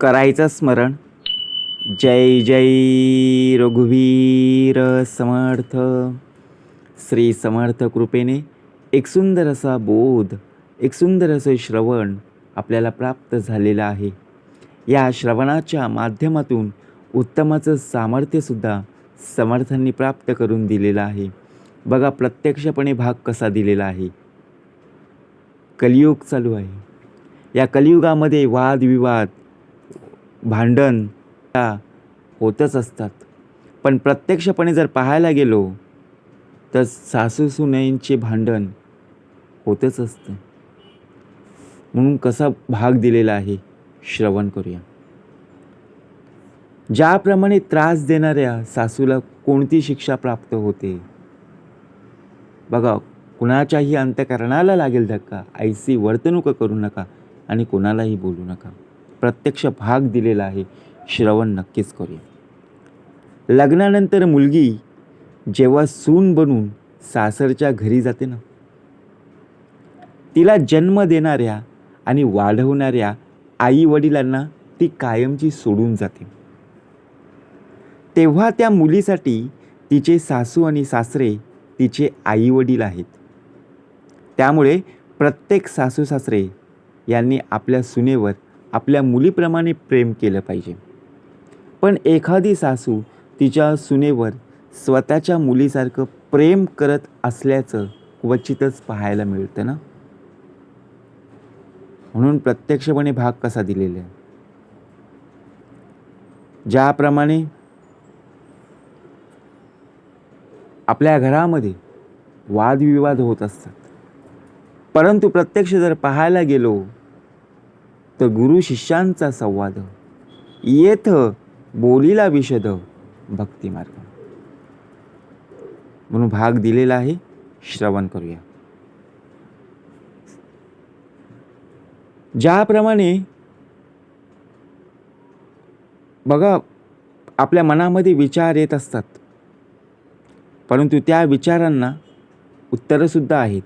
करायचं स्मरण. जय जय रघुवीर समर्थ. श्री समर्थ कृपेने एक सुंदर असा बोध एक सुंदर असं श्रवण आपल्याला प्राप्त झालेलं आहे. या श्रवणाच्या माध्यमातून उत्तमाचं सामर्थ्यसुद्धा समर्थांनी प्राप्त करून दिलेलं आहे. बघा प्रत्यक्षपणे भाग कसा दिलेला आहे. कलियुग चालू आहे. या कलियुगामध्ये वादविवाद भांडण या होतच असतात. पण प्रत्यक्षपणे जर पाहायला गेलो तर सासू सुनेंचे भांडण होतच असतं. म्हणून कसा भाग दिलेला आहे श्रवण करूया. ज्याप्रमाणे त्रास देणाऱ्या सासूला कोणती शिक्षा प्राप्त होते? बघा कुणाच्याही अंतकरणाला लागेल धक्का आईसी वर्तणूक करू नका आणि कोणालाही बोलू नका. प्रत्यक्ष भाग दिलेला आहे. श्रवण नक्कीच करूया. लग्नानंतर मुलगी जेव्हा सून बनून सासरच्या घरी जाते ना तिला जन्म देणाऱ्या आणि वाढवणाऱ्या आई वडिलांना ती कायमची सोडून जाते. तेव्हा त्या मुलीसाठी तिचे सासू आणि सासरे तिचे आई वडील आहेत. त्यामुळे प्रत्येक सासू सासरे यांनी आपल्या सुनेवर आपल्या मुलीप्रमाणे प्रेम केलं पाहिजे. पण एखादी सासू तिच्या सुनेवर स्वतःच्या मुलीसारखं प्रेम करत असल्याचं क्वचितच पाहायला मिळतं ना? म्हणून प्रत्यक्षपणे भाग कसा दिलेला आहे? ज्याप्रमाणे आपल्या घरामध्ये वादविवाद होत असतात. परंतु प्रत्यक्ष जर पाहायला गेलो तर गुरु शिष्यांचा संवाद. येथ बोलीला विशद भक्तिमार्ग. म्हणून भाग दिलेला आहे श्रवण करूया. ज्याप्रमाणे बघा आपल्या मनामध्ये विचार येत असतात. परंतु त्या विचारांना उत्तरंसुद्धा आहेत.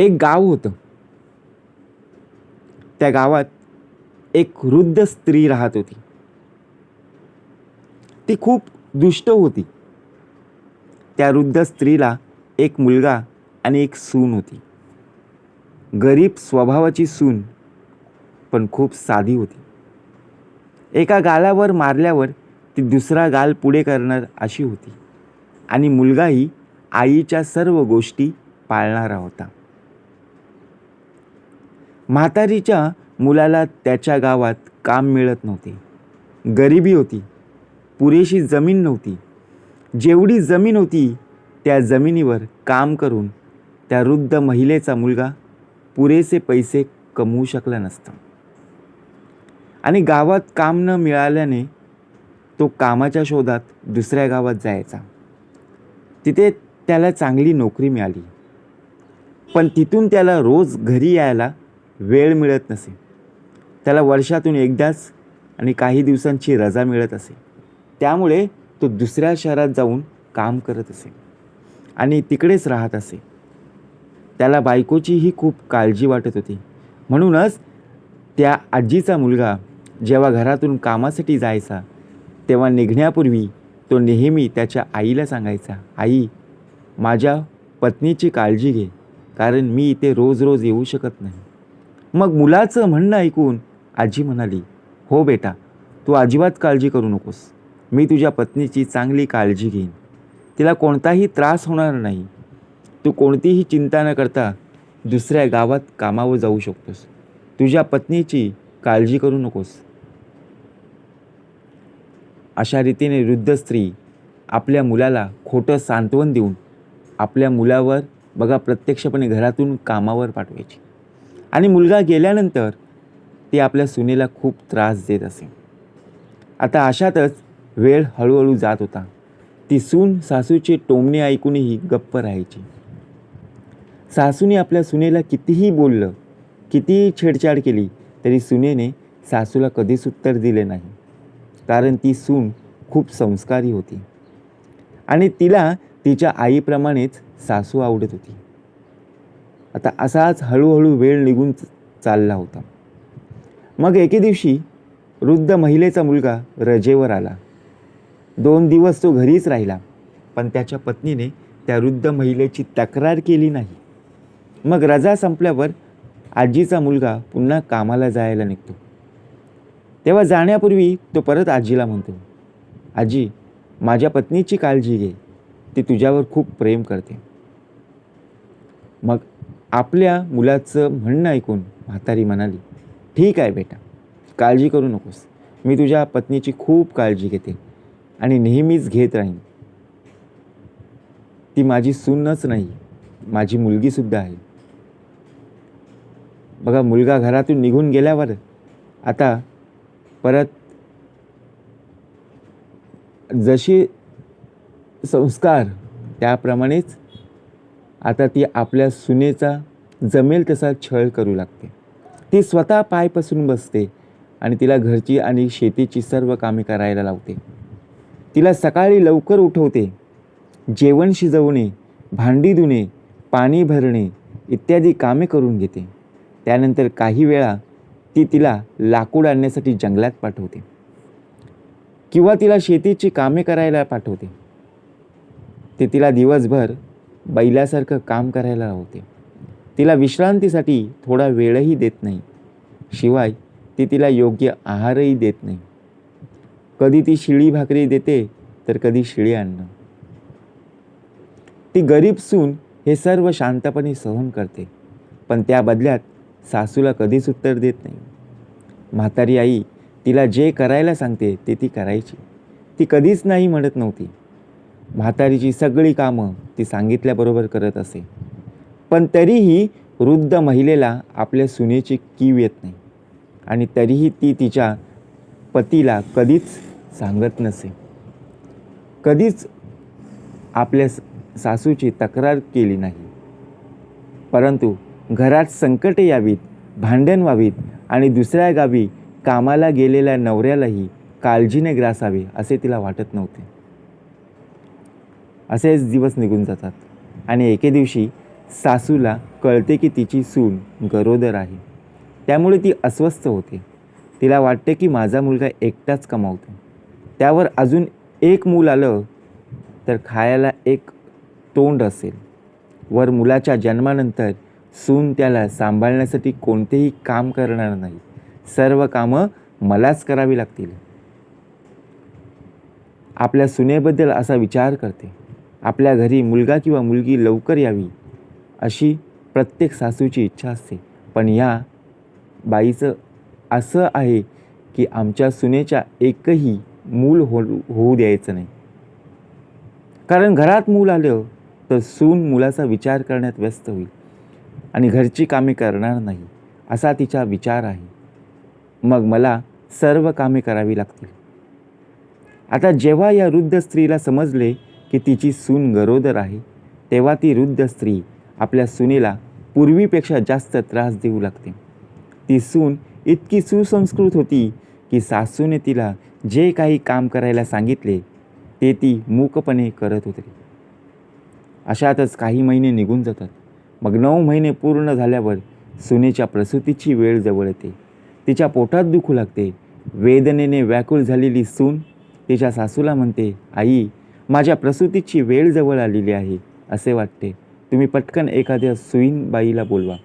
एक गाव होतं. त्या गावात एक वृद्ध स्त्री राहत होती. ती खूप दुष्ट होती. त्या वृद्ध स्त्रीला एक मुलगा आणि एक सून होती. गरीब स्वभावाची सून पण खूप साधी होती. एका गालावर मारल्यावर ती दुसरा गाल पुढे करणार अशी होती. आणि मुलगाही आईच्या सर्व गोष्टी पाळणारा होता. म्हातारीच्या मुलाला त्याच्या गावात काम मिळत नव्हते. गरिबी होती. पुरेशी जमीन नव्हती. जेवढी जमीन होती त्या जमिनीवर काम करून त्या वृद्ध महिलेचा मुलगा पुरेसे पैसे कमवू शकला नसता. आणि गावात काम न मिळाल्याने तो कामाच्या शोधात दुसऱ्या गावात जायचा. तिथे त्याला चांगली नोकरी मिळाली. पण तिथून त्याला रोज घरी यायला वेळ मिळत नसे. त्याला वर्षातून एकदाच आणि काही दिवसांची रजा मिळत असे. त्यामुळे तो दुसऱ्या शहरात जाऊन काम करत असे आणि तिकडेच राहत असे. त्याला बायकोचीही खूप काळजी वाटत होती. म्हणूनच त्या आजीचा मुलगा जेव्हा घरातून कामासाठी जायचा तेव्हा निघण्यापूर्वी तो नेहमी त्याच्या आईला सांगायचा आई माझ्या पत्नीची काळजी घे कारण मी इथे रोज रोज येऊ शकत नाही. मग मुलाचं म्हणणं ऐकून आजी म्हणाली हो बेटा तू अजिबात काळजी करू नकोस. मी तुझ्या पत्नीची चांगली काळजी घेईन. तिला कोणताही त्रास होणार नाही. तू कोणतीही चिंता न करता दुसऱ्या गावात कामावर जाऊ शकतोस. तुझ्या पत्नीची काळजी करू नकोस. अशा रीतीने वृद्ध स्त्री आपल्या मुलाला खोटं सांत्वन देऊन आपल्या मुलावर बघा प्रत्यक्षपणे घरातून कामावर पाठवायची. आणि मुलगा गेल्यानंतर ती आपल्या सुनेला खूप त्रास देत असे. आता अशातच वेळ हळूहळू जात होता. ती सून सासूचे टोमणे ऐकूनही गप्प राहायची. सासूने आपल्या सुनेला कितीही बोललं कितीही छेडछाड केली तरी सुनेने सासूला कधीच उत्तर दिले नाही. कारण ती सून खूप संस्कारी होती. आणि तिला तिच्या आईप्रमाणेच सासू आवडत होती. आता असाच हळूहळू वेळ निघून चालला होता. मग एके दिवशी वृद्ध महिलेचा मुलगा रजेवर आला. दोन दिवस तो घरीच राहिला पण त्याच्या पत्नीने त्या वृद्ध महिलेची तक्रार केली नाही. मग रजा संपल्यावर आजीचा मुलगा पुन्हा कामाला जायला निघतो. तेव्हा जाण्यापूर्वी तो परत आजीला म्हणतो आजी माझ्या पत्नीची काळजी घे. ती तुझ्यावर खूप प्रेम करते. मग आपल्या मुलाचं म्हणणं ऐकून म्हातारी म्हणाली ठीक आहे बेटा काळजी करू नकोस. मी तुझ्या पत्नीची खूप काळजी घेते आणि नेहमीच घेत राहीन. ती माझी सूनच नाही माझी मुलगीसुद्धा आहे. बघा मुलगा घरातून निघून गेल्यावर आता परत जसे संस्कार त्याप्रमाणेच आता ती आपल्या सुनेचा जमेल तसा छळ करू लागते. ती स्वतः पाय पसरून बसते आणि तिला घरची आणि शेतीची सर्व कामे करायला लावते. तिला सकाळी लवकर उठवते. जेवण शिजवणे भांडी धुणे पाणी भरणे इत्यादी कामे करून घेते. त्यानंतर काही वेळा ती तिला लाकूड आणण्यासाठी जंगलात पाठवते किंवा तिला शेतीची कामे करायला पाठवते. ते तिला दिवसभर बैलासारखं काम करायला लावते. तिला विश्रांतीसाठी थोडा वेळही देत नाही. शिवाय ती तिला योग्य आहारही देत नाही. कधी ती शिळी भाकरी देते तर कधी शिळी अन्न. ती गरीब सून हे सर्व शांतपणे सहन करते पण त्या बदल्यात सासूला कधीच उत्तर देत नाही. म्हातारी आई तिला जे करायला सांगते ते ती करायची. ती कधीच नाही म्हणत नव्हती. म्हातारीची सगळी कामं ती सांगितल्याबरोबर करत असे. पण तरीही वृद्ध महिलेला आपल्या सुनेची कीव येत नाही. आणि तरीही ती तिच्या पतीला कधीच सांगत नसे. कधीच आपल्या स- सासूची तक्रार केली नाही. परंतु घरात संकटे यावीत भांडण व्हावीत आणि दुसऱ्या गावी कामाला गेलेल्या नवऱ्यालाही काळजीने ग्रासावे असे तिला वाटत नव्हते. असेच दिवस निघून जातात. आणि एके दिवशी सासूला कळते की तिची सून गरोदर आहे. त्यामुळे ती अस्वस्थ होते. तिला वाटते की माझा मुलगा एकटाच कमावतो. त्यावर अजून एक मूल आलं तर खायला एक तोंड असेल. वर मुलाच्या जन्मानंतर सून त्याला सांभाळण्यासाठी कोणतेही काम करणार नाही. सर्व कामं मलाच करावी लागतील. आपल्या सुनेबद्दल असा विचार करते. आपल्या घरी मुलगा किंवा मुलगी लवकर यावी अशी प्रत्येक सासूची इच्छा असते. पण या बाईचं असं आहे की आमच्या सुनेच्या एकही मूल हो होऊ द्यायचं नाही. कारण घरात मूल आलं तर सून मुलाचा विचार करण्यात व्यस्त होईल आणि घरची कामे करणार नाही असा तिचा विचार आहे. मग मला सर्व कामे करावी लागतील. आता जेव्हा या वृद्ध स्त्रीला समजले की तिची सून गरोदर आहे तेव्हा ती वृद्ध स्त्री आपल्या सुनेला पूर्वीपेक्षा जास्त त्रास देऊ लागते. ती सून इतकी सुसंस्कृत होती की सासूने तिला जे काही काम करायला सांगितले ते ती मूकपणे करत होती. अशातच काही महिने निघून जातात. मग नऊ महिने पूर्ण झाल्यावर सुनेच्या प्रसूतीची वेळ जवळ येते. तिच्या पोटात दुखू लागते. वेदनेने व्याकुळ झालेली सून तिच्या सासूला म्हणते आई माझ्या प्रसूतीची वेळ जवळ आलेली आहे असे वाटते. तुम्ही पटकन एखाद्या सुईनबाईला बोलवा.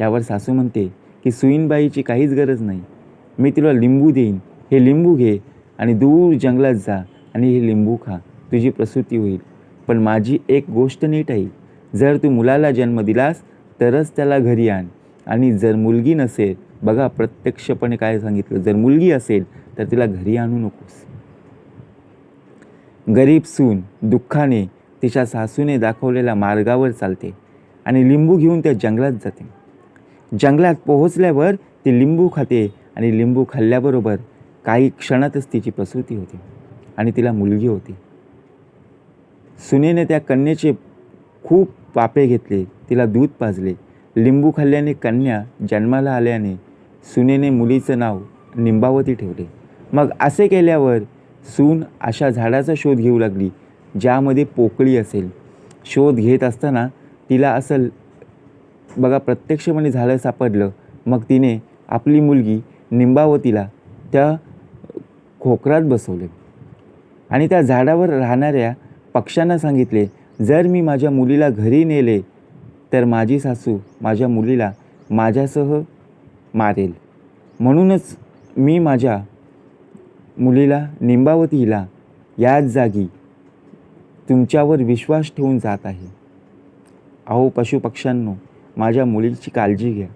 यावर सासू म्हणते की सुईनबाईची काहीच गरज नाही. मी तुला लिंबू देईन. हे लिंबू घे आणि दूर जंगलात जा आणि हे लिंबू खा. तुझी प्रसूती होईल. पण माझी एक गोष्ट नीट आहे. जर तू मुलाला जन्म दिलास तरच त्याला घरी आण. आणि जर मुलगी नसेल बघा प्रत्यक्षपणे काय सांगितलं. जर मुलगी असेल तर तिला घरी आणू नकोस. गरीब सून दुःखाने तिच्या सासूने दाखवलेल्या मार्गावर चालते आणि लिंबू घेऊन त्या जंगलात जाते. जंगलात पोहोचल्यावर ती लिंबू खाते आणि लिंबू खाल्ल्याबरोबर काही क्षणातच तिची प्रसूती होते आणि तिला मुलगी होते. सुनेने त्या कन्येचे खूप पापे घेतले तिला दूध पाजले लिंबू खाल्ल्याने कन्या जन्माला आल्याने सुनेने मुलीचं नाव निंबावती ठेवले. मग असे केल्यावर सून अशा झाडाचा शोध घेऊ लागली ज्यामध्ये पोकळी असेल. शोध घेत असताना तिला असं बघा प्रत्यक्षपणे झाडं सापडलं. मग तिने आपली मुलगी निंबावतीला त्या खोकरात बसवले आणि त्या झाडावर राहणाऱ्या पक्ष्यांना सांगितले जर मी माझ्या मुलीला घरी नेले तर माझी सासू माझ्या मुलीला माझ्यासह मारेल. म्हणूनच मी माझ्या मुलीला निंबावतीला याच जागी तुमच्यावर विश्वास ठेवून जात आहे. अहो पशुपक्ष्यांनो माझ्या मुलीची काळजी घ्या.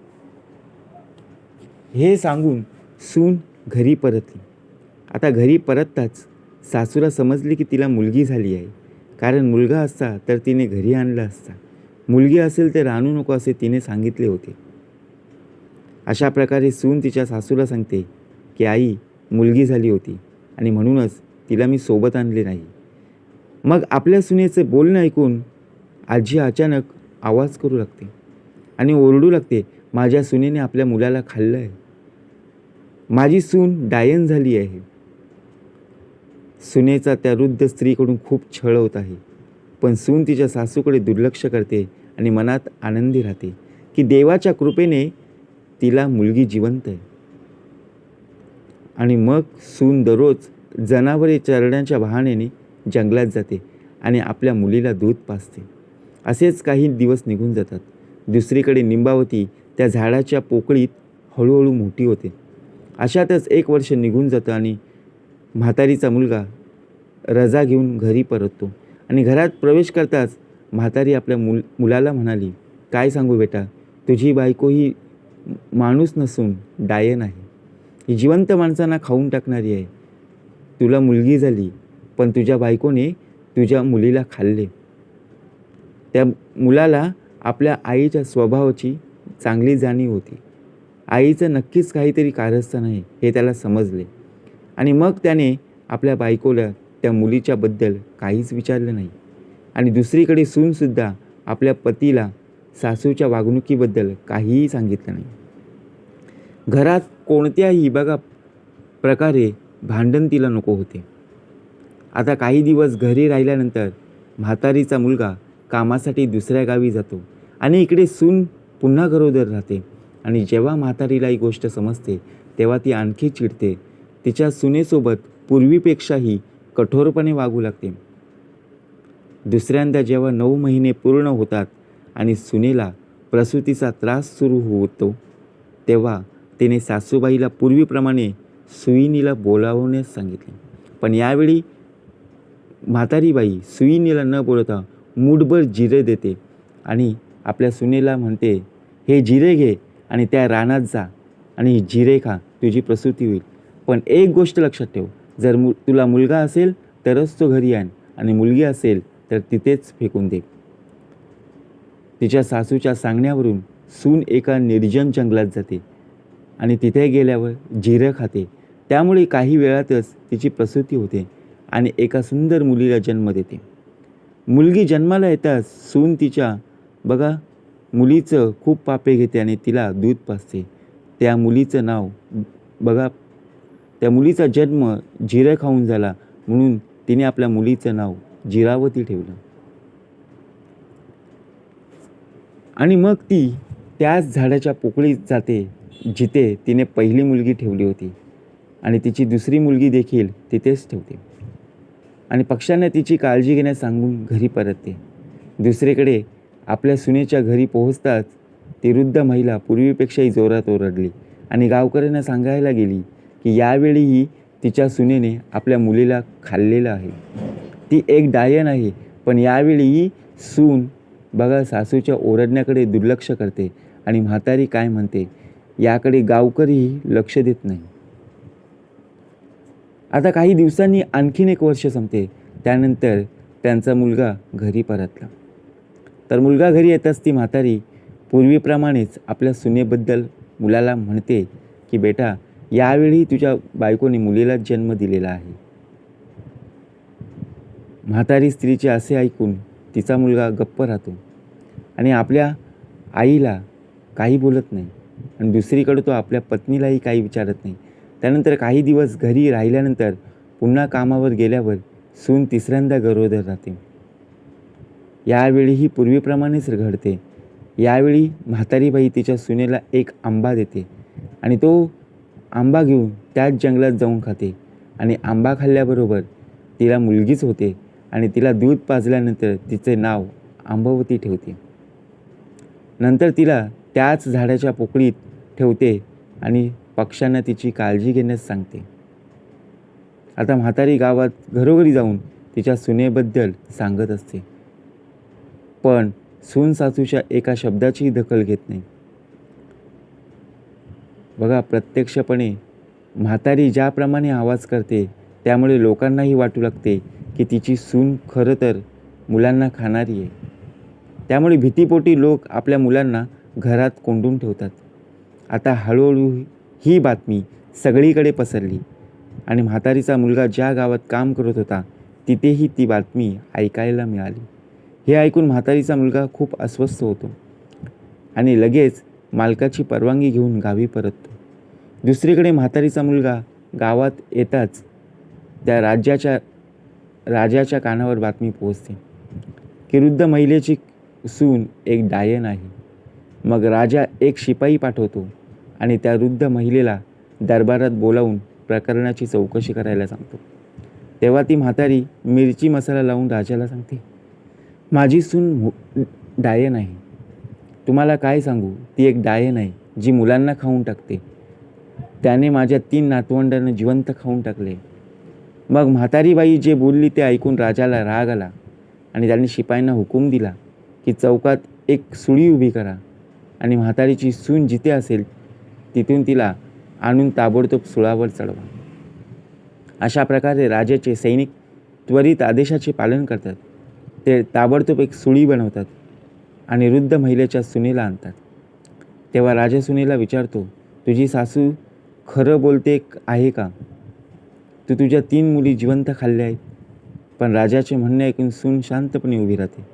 हे सांगून सून घरी परतली. आता घरी परतताच सासूला समजले की तिला मुलगी झाली आहे. कारण मुलगा असता तर तिने घरी आणला असता. मुलगी असेल तर आणू नको असे तिने सांगितले होते. अशा प्रकारे सून तिच्या सासूला सांगते की आई मुलगी झाली होती आणि म्हणूनच तिला मी सोबत आणले नाही. मग आपल्या सुनेचं बोलणं ऐकून आजी अचानक आवाज करू लागते आणि ओरडू लागते माझ्या सुनेने आपल्या मुलाला खाल्लं आहे. माझी सून डायन झाली आहे. सुनेचा त्या वृद्ध स्त्रीकडून खूप छळ होत आहे. पण सून तिच्या सासूकडे दुर्लक्ष करते आणि मनात आनंदी राहते की देवाच्या कृपेने तिला मुलगी जिवंत आहे. आणि मग सून दररोज जनावरे चरण्याच्या बहाण्याने जंगलात जाते आणि आपल्या मुलीला दूध पाजते. असेच काही दिवस निघून जातात. दुसरीकडे निंबावती त्या झाडाच्या पोकळीत हळूहळू मोठी होते. अशातच एक वर्ष निघून जातं आणि म्हातारीचा मुलगा रजा घेऊन घरी परततो. आणि घरात प्रवेश करताच म्हातारी आपल्या मुल मुलाला म्हणाली काय सांगू बेटा तुझी बायको ही माणूस नसून डायन आहे. ही जिवंत माणसांना खाऊन टाकणारी आहे. तुला मुलगी झाली पण तुझ्या बायकोने तुझ्या मुलीला खाल्ले. त्या मुलाला आपल्या आईच्या स्वभावाची चांगली जाणीव होती. आईचं नक्कीच काहीतरी कारस्थान आहे हे त्याला समजले. आणि मग त्याने आपल्या बायकोला त्या मुलीच्याबद्दल काहीच विचारलं नाही. आणि दुसरीकडे सूनसुद्धा आपल्या पतीला सासूच्या वागणुकीबद्दल काहीही सांगितलं नाही. घरात कोणत्याही बघा प्रकारे भांडण तिला नको होते. आता काही दिवस घरी राहिल्यानंतर म्हातारीचा मुलगा कामासाठी दुसऱ्या गावी जातो आणि इकडे सून पुन्हा गरोदर राहते. आणि जेव्हा म्हातारीला ही गोष्ट समजते तेव्हा ती आणखी चिडते. तिच्या सुनेसोबत पूर्वीपेक्षाही कठोरपणे वागू लागते. दुसऱ्यांदा जेव्हा नऊ महिने पूर्ण होतात आणि सुनेला प्रसूतीचा त्रास सुरू होतो तेव्हा तिने सासूबाईला पूर्वीप्रमाणे सुईनीला बोलावण्यास सांगितले. पण यावेळी म्हातारीबाई सुईनीला न बोलता मूठभर जिरे देते आणि आपल्या सुनेला म्हणते हे जिरे घे आणि त्या रानात जा आणि जिरे खा तुझी प्रसूती होईल. पण एक गोष्ट लक्षात ठेव जर मु तुला मुलगा असेल तरच तो घरी आण आणि मुलगी असेल तर तिथेच फेकून दे. तिच्या सासूच्या सांगण्यावरून सून एका निर्जन जंगलात जाते. आणि तिथे गेल्यावर जिरं खाते. त्यामुळे काही वेळातच तिची प्रसूती होते आणि एका सुंदर मुलीला जन्म देते. मुलगी जन्माला येताच सून तिच्या बघा मुलीचं खूप पापे घेते आणि तिला दूध पाजते. त्या मुलीचं नाव बघा त्या मुलीचा जन्म जिरं खाऊन झाला म्हणून तिने आपल्या मुलीचं नाव जिरावती ठेवलं. आणि मग ती त्याच झाडाच्या पोकळीत जाते. जिथे तिने पहिली मुलगी ठेवली होती आणि तिची दुसरी मुलगी देखील तिथेच ठेवते. आणि पक्ष्यांना तिची काळजी घेण्यास सांगून घरी परतते. दुसरीकडे आपल्या सुनेच्या घरी पोहोचताच ती वृद्ध महिला पूर्वीपेक्षाही जोरात ओरडली आणि गावकऱ्यांना सांगायला गेली की यावेळीही तिच्या सुनेने आपल्या मुलीला खाल्लेलं आहे. ती एक डायन आहे पण यावेळीही सून बघा सासूच्या ओरडण्याकडे दुर्लक्ष करते आणि म्हातारी काय म्हणते? याकडे गावकरीही लक्ष देत नाही. आता काही दिवसांनी आणखीन एक वर्ष संपते. त्यानंतर त्यांचा मुलगा घरी परतला. तर मुलगा घरी येताच ती म्हातारी पूर्वीप्रमाणेच आपल्या सुनेबद्दल मुलाला म्हणते की बेटा यावेळी तुझ्या बायकोने मुलीला जन्म दिलेला आहे. म्हातारी स्त्रीचे असे ऐकून तिचा मुलगा गप्प राहतो आणि आपल्या आईला काही बोलत नाही. आणि दुसरीकडे तो आपल्या पत्नीलाही काही विचारत नाही. त्यानंतर काही दिवस घरी राहिल्यानंतर पुन्हा कामावर गेल्यावर सून तिसऱ्यांदा गरोदर राहते. यावेळीही पूर्वीप्रमाणेच घडते यावेळी म्हातारीबाई तिच्या सुनेला एक आंबा देते आणि तो आंबा घेऊन त्याच जंगलात जाऊन खाते आणि आंबा खाल्ल्याबरोबर तिला मुलगीच होते आणि तिला दूध पाजल्यानंतर तिचे नाव आंबावती ठेवते. नंतर तिला त्याच झाडाच्या पोकळीत ठेवते आणि पक्ष्यांना तिची काळजी घेण्यास सांगते. आता म्हातारी गावात घरोघरी जाऊन तिच्या सुनेबद्दल सांगत असते. पण सून सासूच्या एका शब्दाचीही दखल घेत नाही. बघा प्रत्यक्षपणे म्हातारी ज्याप्रमाणे आवाज करते त्यामुळे लोकांनाही वाटू लागते की तिची सून खरं तर मुलांना खाणारी आहे. त्यामुळे भीतीपोटी लोक आपल्या मुलांना घरात कोंडून ठेवतात. आता हळूहळू ही बातमी सगळीकडे पसरली. आणि म्हातारीचा मुलगा ज्या गावात काम करत होता तिथेही ती बातमी ऐकायला मिळाली. हे ऐकून म्हातारीचा मुलगा खूप अस्वस्थ होतो आणि लगेच मालकाची परवानगी घेऊन गावी परततो. दुसरीकडे म्हातारीचा मुलगा गावात येताच त्या राज्याच्या राजाच्या कानावर बातमी पोहोचते. की वृद्ध महिलेची सून एक डायन आहे. मग राजा एक शिपाई पाठवतो आणि त्या वृद्ध महिलेला दरबारात बोलावून प्रकरणाची चौकशी करायला सांगतो. तेव्हा ती म्हातारी मिरची मसाला लावून राजाला सांगते माझी सून डायन आहे तुम्हाला काय सांगू? ती एक डायन आहे जी मुलांना खाऊन टाकते. त्याने माझ्या तीन नातवंडांना जिवंत खाऊन टाकले. मग म्हातारीबाई जे बोलली ते ऐकून राजाला राग आला आणि त्यांनी शिपायांना हुकूम दिला की चौकात एक सुळी उभी करा. आणि म्हातारीची सून जिथे असेल तिथून तिला आणून ताबडतोब सुळावर चढवा. अशा प्रकारे राजाचे सैनिक त्वरित आदेशाचे पालन करतात. ते ताबडतोब एक सुळी बनवतात आणि वृद्ध महिलेच्या सुनेला आणतात. तेव्हा राजा सुनेला विचारतो तुझी सासू खरं बोलते आहे का? तू तुझ्या तीन मुली जिवंत खाल्ल्या आहेत. पण राजाचे म्हणणे ऐकून सून शांतपणे उभी राहते.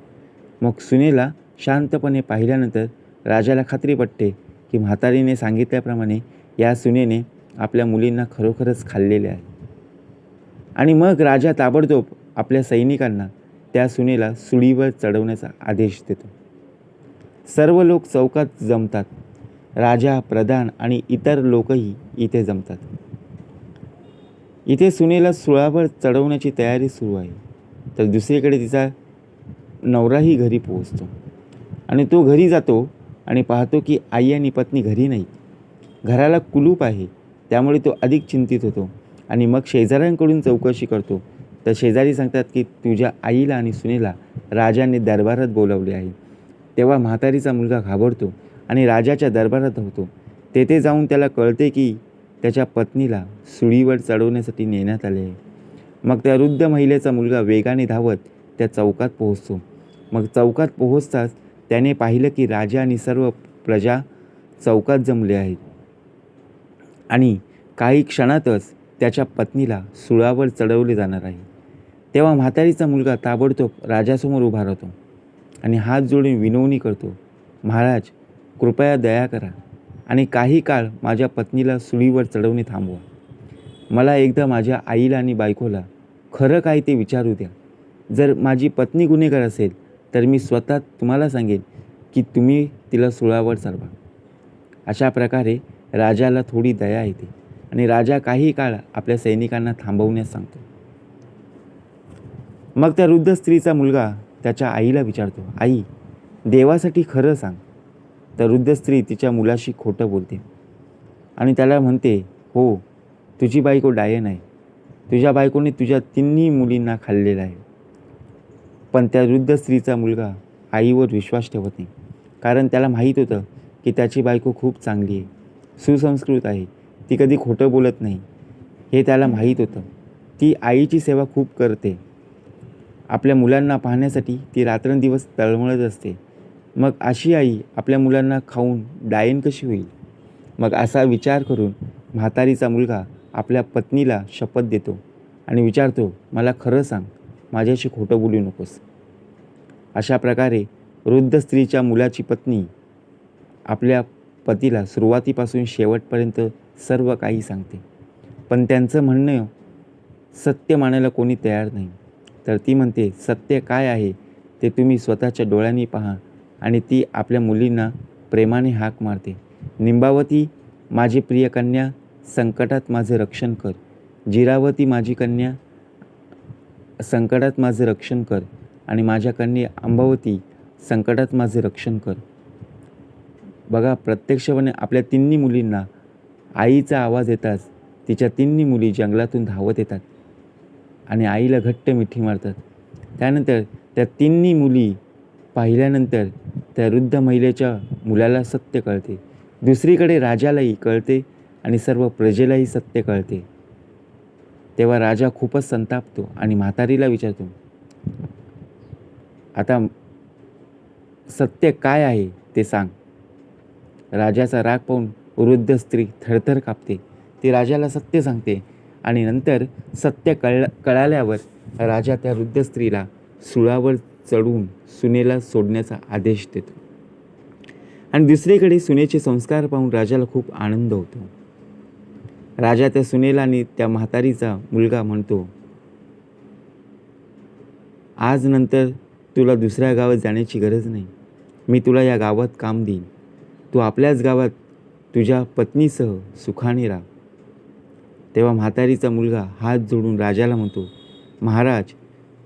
मग सुनेला शांतपणे पाहिल्यानंतर राजाला खात्री पटते की म्हातारीने सांगितल्याप्रमाणे या सुनेने आपल्या मुलींना खरोखरच खाल्लेले आहे. आणि मग राजा ताबडतोब आपल्या सैनिकांना त्या सुनेला सुळीवर चढवण्याचा आदेश देतो. सर्व लोक चौकात जमतात. राजा प्रधान आणि इतर लोकही इथे जमतात. इथे सुनेला सुळावर चढवण्याची तयारी सुरू आहे. तर दुसरीकडे तिचा नवराही घरी पोहोचतो. आणि तो घरी जातो आणि पाहतो की आई आणि पत्नी घरी नाही. घराला कुलूप आहे त्यामुळे तो अधिक चिंतित होतो आणि मग शेजाऱ्यांकडून चौकशी करतो. तर शेजारी सांगतात की तुझ्या आईला आणि सुनेला राजाने दरबारात बोलावले आहे. तेव्हा म्हातारीचा मुलगा घाबरतो आणि राजाच्या दरबारात धावतो. तेथे जाऊन त्याला कळते की त्याच्या पत्नीला सुळीवर चढवण्यासाठी नेण्यात आले आहे. मग त्या वृद्ध महिलेचा मुलगा वेगाने धावत त्या चौकात पोहोचतो. मग चौकात पोहोचताच त्याने पाहिलं की राजा आणि सर्व प्रजा चौकात जमले आहेत. आणि काही क्षणातच त्याच्या पत्नीला सुळावर चढवले जाणार आहे. तेव्हा म्हातारीचा मुलगा ताबडतोब राजासमोर उभा राहतो आणि हात जोडून विनवणी करतो महाराज कृपया दया करा आणि काही काळ माझ्या पत्नीला सुळीवर चढवणे थांबवा. मला एकदा माझ्या आईला आणि बायकोला खरं काय ते विचारू द्या. जर माझी पत्नी गुन्हेगार असेल तर मी स्वतः तुम्हाला सांगेन की तुम्ही तिला सुळावर चढवा अशा प्रकारे राजाला थोडी दया येते आणि राजा काही काळ आपल्या सैनिकांना थांबवण्यास सांगतो. मग त्या वृद्ध स्त्रीचा मुलगा त्याच्या आईला विचारतो आई देवासाठी खरं सांग. तर वृद्ध स्त्री तिच्या मुलाशी खोटं बोलते आणि त्याला म्हणते हो तुझी बायको डायन आहे. तुझ्या बायकोने तुझ्या तिन्ही मुलींना खाल्लेलं आहे. पण त्या वृद्ध स्त्रीचा मुलगा आईवर विश्वास ठेवत नाही. कारण त्याला माहीत होतं की त्याची बायको खूप चांगली आहे. सुसंस्कृत आहे. ती कधी खोटं बोलत नाही. हे त्याला माहीत होतं. ती आईची सेवा खूप करते. आपल्या मुलांना पाहण्यासाठी ती रात्रंदिवस तळमळत असते. मग अशी आई आपल्या मुलांना खाऊन डायन कशी होईल? मग असा विचार करून म्हातारीचा मुलगा आपल्या पत्नीला शपथ देतो आणि विचारतो मला खरं सांग माझ्याशी खोटं बोलू नकोस. अशा प्रकारे वृद्ध स्त्रीच्या मुलाची पत्नी आपल्या पतीला सुरुवातीपासून शेवटपर्यंत सर्व काही सांगते. पण त्यांचं म्हणणं सत्य मानायला कोणी तयार नाही. तर ती म्हणते सत्य काय आहे? ते तुम्ही स्वतःच्या डोळ्यांनी पहा आणि ती आपल्या मुलींना प्रेमाने हाक मारते. निंबावती माझी प्रिय कन्या संकटात माझे रक्षण कर. जिरावती माझी कन्या संकटात माझे रक्षण कर आणि माझ्या कन्या अंबावती संकटात माझे रक्षण कर. बघा प्रत्यक्षपणे आपल्या तिन्ही मुलींना आईचा आवाज येताच तिच्या तिन्ही मुली जंगलातून धावत येतात आणि आईला घट्ट मिठी मारतात. त्यानंतर त्या तिन्ही मुली पाहिल्यानंतर त्या वृद्ध महिलेच्या मुलाला सत्य कळते. दुसरीकडे राजालाही कळते आणि सर्व प्रजेलाही सत्य कळते. तेव्हा राजा खूपच संतापतो आणि म्हातारीला विचारतो आता सत्य काय आहे ते सांग. राजाचा राग पाहून वृद्ध स्त्री थरथर कापते. ती राजाला सत्य सांगते आणि नंतर सत्य कळ कळाल्यावर राजा त्या वृद्ध स्त्रीला सुळावर चढून सुनेला सोडण्याचा आदेश देतो. आणि दुसरीकडे सुनेचे संस्कार पाहून राजाला खूप आनंद होतो. राजा त्या सुनेला आणि त्या म्हातारीचा मुलगा म्हणतो आज नंतर तुला दुसऱ्या गावात जाण्याची गरज नाही. मी तुला या गावात काम देईन. तू आपल्याच गावात तुझ्या पत्नीसह सुखाने राहा. तेव्हा म्हातारीचा मुलगा हात जोडून राजाला म्हणतो महाराज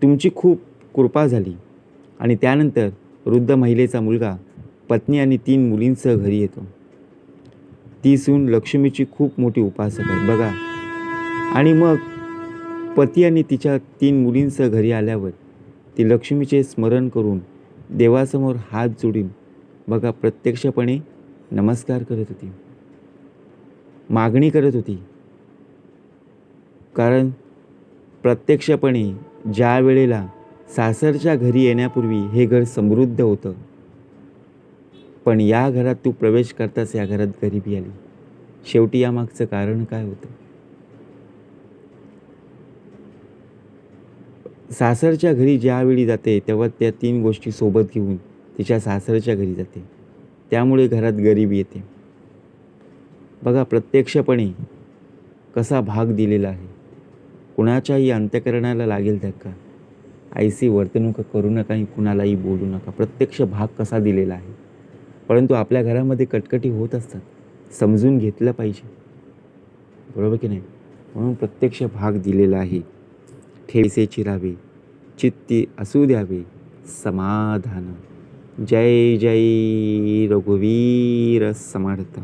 तुमची खूप कृपा झाली. आणि त्यानंतर वृद्ध महिलेचा मुलगा पत्नी आणि तीन मुलींसह घरी येतो. ती सून लक्ष्मीची खूप मोठी उपासक आहे बघा. आणि मग पती आणि तिच्या तीन मुलींसह घरी आल्यावर ती लक्ष्मीचे स्मरण करून देवासमोर हात जोडून बघा प्रत्यक्षपणे नमस्कार करत होती. मागणी करत होती. कारण प्रत्यक्षपणे ज्या वेळेला सासरच्या घरी येण्यापूर्वी हे घर समृद्ध होतं पण या घरात तू प्रवेश करताच या घरात गरिबी आली. शेवटी यामागचं कारण काय होतं? सासरच्या घरी ज्यावेळी जाते तेव्हा त्या तीन गोष्टी सोबत घेऊन तिच्या सासरच्या घरी जाते. त्यामुळे घरात गरिबी येते. बघा प्रत्यक्षपणे कसा भाग दिलेला आहे. कुणाच्याही अंत्यकरणाला लागेल धक्का. आईसी वर्तणूक करू नका आणि कुणालाही बोलू नका. प्रत्यक्ष भाग कसा दिलेला आहे? परंतु आपल्या घरामध्ये कटकटी होत असतात. समजून घेतलं पाहिजे. बरोबर की नाही? म्हणून प्रत्यक्ष भाग दिलेला आहे. ठेसे चिरावे चित्ती असू द्यावे. समाधान. जय जय रघुवीर समर्थ